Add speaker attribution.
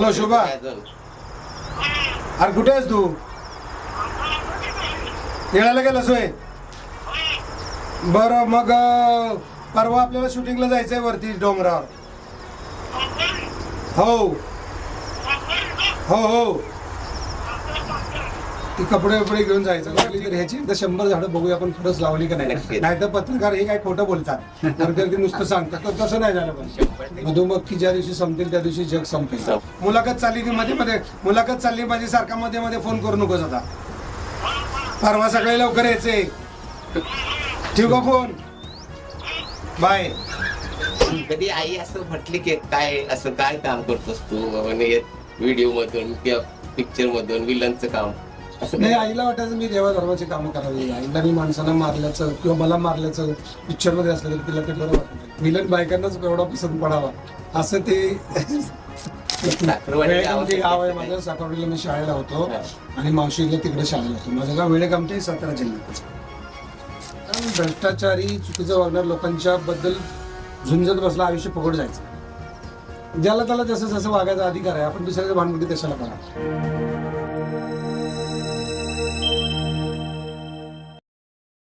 Speaker 1: Hello शोभा अरे कुठे आहेस तू येळायला गेलास होय बरं मग परवा आपल्याला शूटिंगला जायचंय वरती डोंगरावर हो हो हो ती कपडे वपडे घेऊन जायचं. लागली तर ह्याची एकदा शंभर झाडं बघूया आपण खरंच लावली का नाही.
Speaker 2: नक्कीच.
Speaker 1: नाही तर पत्रकार हे काय खोटं बोलतात. तर ते नुसतं सांगतात. तर तसं नाही झालं पाहिजे मधुमक्खी ज्या दिवशी संपतील त्या दिवशी जग संपेल.
Speaker 2: संप.
Speaker 1: मुलाखत चालली ती मध्ये मध्ये मुलाखत चालली माझी सारखा मध्ये मध्ये फोन करू नकोस आता. परवा सकाळी लवकर यायचे. ठेवू का फोन? बाय.
Speaker 2: कधी आई असं म्हटली की काय असं काय काम करतोस तू? व्हिडिओ मधून किंवा पिक्चर मधून विलनचं काम.
Speaker 1: नाही आईला वाटायचं मी देवाधर्माची कामं करावी. आईला मी माणसांना मारल्याचं किंवा मला मारल्याचं पिक्चरमध्ये असलं तरी तिला ते बरं वाटत. विलन बायकांनाच एवढा पसंत पडावा. असं ते वेळेकामते गाव आहे माझं. साखरवाडीला मी शाळेला होतो आणि मावशीला तिकडे शाळेला होतो. माझं गाव वेळेकामते सातारा जिल्ह्यात. भ्रष्टाचारी चुकीचं वागणार लोकांच्या बद्दल झुंजत बसला आयुष्य फुकट जायचं. ज्याला त्याला जसं जसं वागायचा अधिकार आहे आपण दुसऱ्याच्या भानगडी कशाला करा?